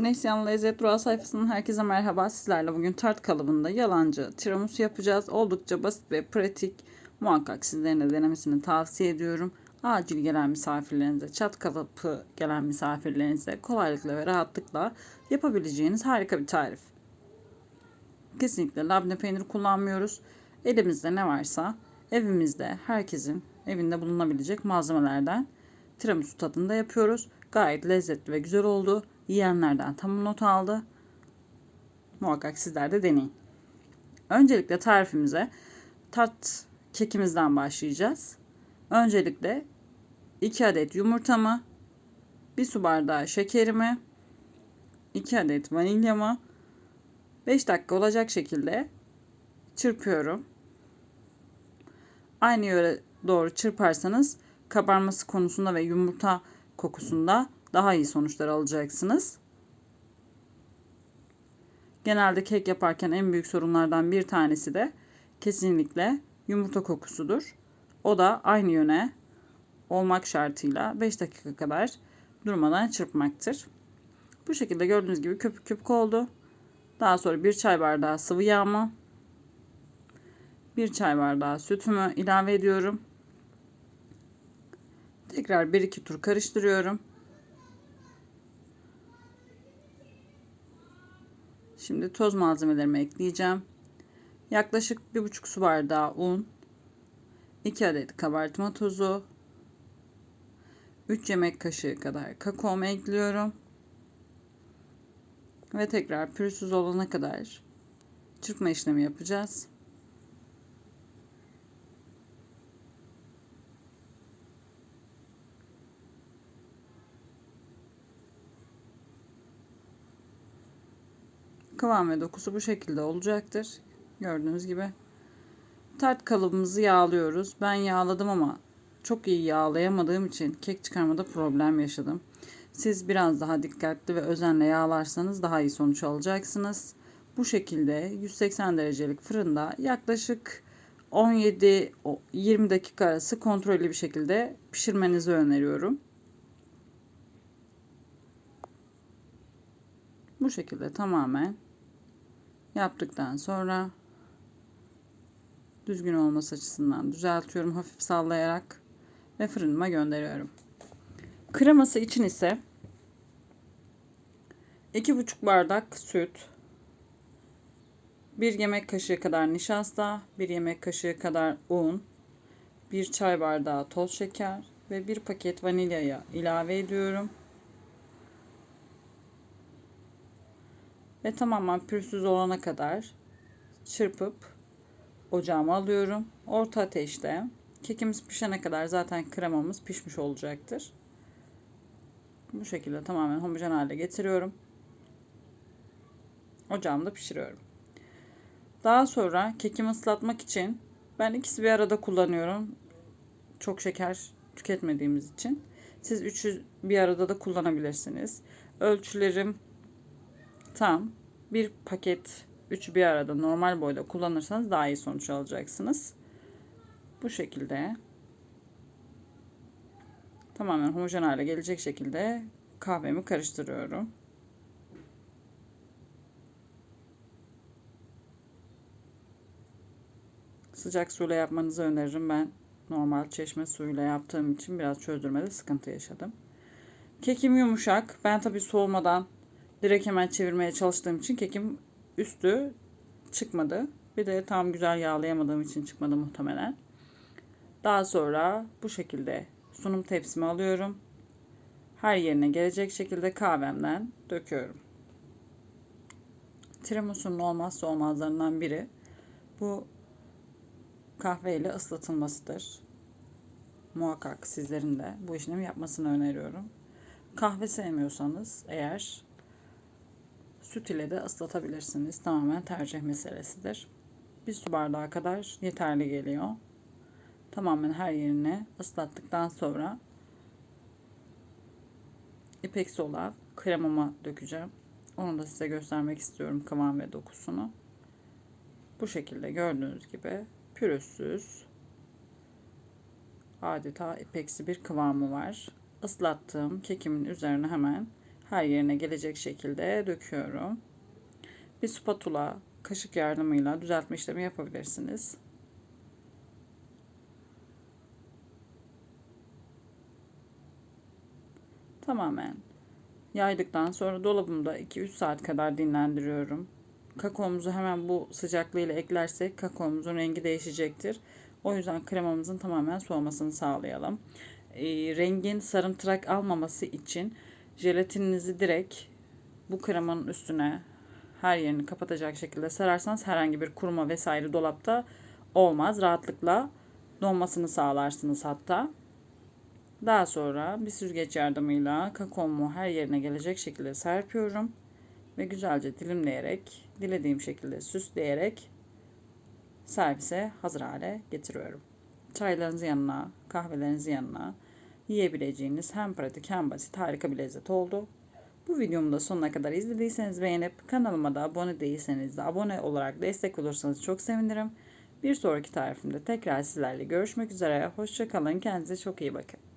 Neslihan Lezzet Durağı sayfasının herkese merhaba. Sizlerle bugün tart kalıbında yalancı tiramisu yapacağız. Oldukça basit ve pratik. Muhakkak sizlerin de denemesini tavsiye ediyorum. Acil gelen misafirlerinize, çat kapı gelen misafirlerinize kolaylıkla ve rahatlıkla yapabileceğiniz harika bir tarif. Kesinlikle labne peyniri kullanmıyoruz. Elimizde ne varsa evimizde herkesin evinde bulunabilecek malzemelerden tiramisu tadında yapıyoruz. Gayet lezzetli ve güzel oldu. Yiyenlerden tam not aldı. Muhakkak sizler de deneyin. Öncelikle tarifimize tart kekimizden başlayacağız. Öncelikle 2 adet yumurtamı, 1 su bardağı şekerimi, 2 adet vanilyamı 5 dakika olacak şekilde çırpıyorum. Aynı yöre doğru çırparsanız kabarması konusunda ve yumurta kokusunda daha iyi sonuçlar alacaksınız. Genelde kek yaparken en büyük sorunlardan bir tanesi de kesinlikle yumurta kokusudur. O da aynı yöne olmak şartıyla 5 dakika kadar durmadan çırpmaktır. Bu şekilde gördüğünüz gibi köpük köpük oldu. Daha sonra bir çay bardağı sıvı yağımı, bir çay bardağı sütümü ilave ediyorum. Tekrar 1-2 tur karıştırıyorum. Şimdi toz malzemelerimi ekleyeceğim. Yaklaşık 1,5 su bardağı un, 2 adet kabartma tozu, 3 yemek kaşığı kadar kakaomu ekliyorum. Ve tekrar pürüzsüz olana kadar çırpma işlemi yapacağız. Kıvam ve dokusu bu şekilde olacaktır. Gördüğünüz gibi. Tart kalıbımızı yağlıyoruz. Ben yağladım ama çok iyi yağlayamadığım için kek çıkarmada problem yaşadım. Siz biraz daha dikkatli ve özenle yağlarsanız daha iyi sonuç alacaksınız. Bu şekilde 180 derecelik fırında yaklaşık 17-20 dakika arası kontrollü bir şekilde pişirmenizi öneriyorum. Bu şekilde tamamen yaptıktan sonra düzgün olması açısından düzeltiyorum hafif sallayarak ve fırınıma gönderiyorum. Kreması için ise 2,5 bardak süt, 1 yemek kaşığı kadar nişasta, 1 yemek kaşığı kadar un, 1 çay bardağı toz şeker ve 1 paket vanilyayı ilave ediyorum. Ve tamamen pürsüz olana kadar çırpıp ocağıma alıyorum. Orta ateşte kekimiz pişene kadar zaten kremamız pişmiş olacaktır. Bu şekilde tamamen homojen hale getiriyorum. Ocağımda pişiriyorum. Daha sonra kekimi ıslatmak için ben ikisi bir arada kullanıyorum. Çok şeker tüketmediğimiz için. Siz üçü bir arada da kullanabilirsiniz. Ölçülerim tam bir paket üçü bir arada normal boyda kullanırsanız daha iyi sonuç alacaksınız. Bu şekilde tamamen homojen hale gelecek şekilde kahvemi karıştırıyorum. Sıcak suyla yapmanızı öneririm. Ben normal çeşme suyuyla yaptığım için biraz çözdürmede sıkıntı yaşadım. Kekim yumuşak. Ben tabii soğumadan direkt hemen çevirmeye çalıştığım için kekim üstü çıkmadı. Bir de tam güzel yağlayamadığım için çıkmadı muhtemelen. Daha sonra bu şekilde sunum tepsimi alıyorum. Her yerine gelecek şekilde kahvemden döküyorum. Tiramisu'nun olmazsa olmazlarından biri bu kahve ile ıslatılmasıdır. Muhakkak sizlerin de bu işlemi yapmasını öneriyorum. Kahve sevmiyorsanız eğer süt ile de ıslatabilirsiniz. Tamamen tercih meselesidir. Bir su bardağı kadar yeterli geliyor. Tamamen her yerine ıslattıktan sonra ipeksi olan kremama dökeceğim. Onu da size göstermek istiyorum kıvam ve dokusunu. Bu şekilde gördüğünüz gibi pürüzsüz adeta ipeksi bir kıvamı var. Islattığım kekimin üzerine hemen her yerine gelecek şekilde döküyorum. Bir spatula, kaşık yardımıyla düzeltme işlemi yapabilirsiniz. Tamamen yaydıktan sonra dolabımda 2-3 saat kadar dinlendiriyorum. Kakaomuzu hemen bu sıcaklığıyla eklersek kakaomuzun rengi değişecektir. O yüzden kremamızın tamamen soğumasını sağlayalım. E, rengin sarımtırak almaması için jelatininizi direkt bu kremanın üstüne her yerini kapatacak şekilde sararsanız herhangi bir kuruma vesaire dolapta olmaz. Rahatlıkla donmasını sağlarsınız hatta. Daha sonra bir süzgeç yardımıyla kakaomu her yerine gelecek şekilde serpiyorum ve güzelce dilimleyerek, dilediğim şekilde süsleyerek servise hazır hale getiriyorum. Çaylarınızın yanına, kahvelerinizin yanına yiyebileceğiniz hem pratik hem basit harika bir lezzet oldu. Bu videomu da sonuna kadar izlediyseniz beğenip kanalıma da abone değilseniz de abone olarak destek olursanız çok sevinirim. Bir sonraki tarifimde tekrar sizlerle görüşmek üzere. Hoşçakalın. Kendinize çok iyi bakın.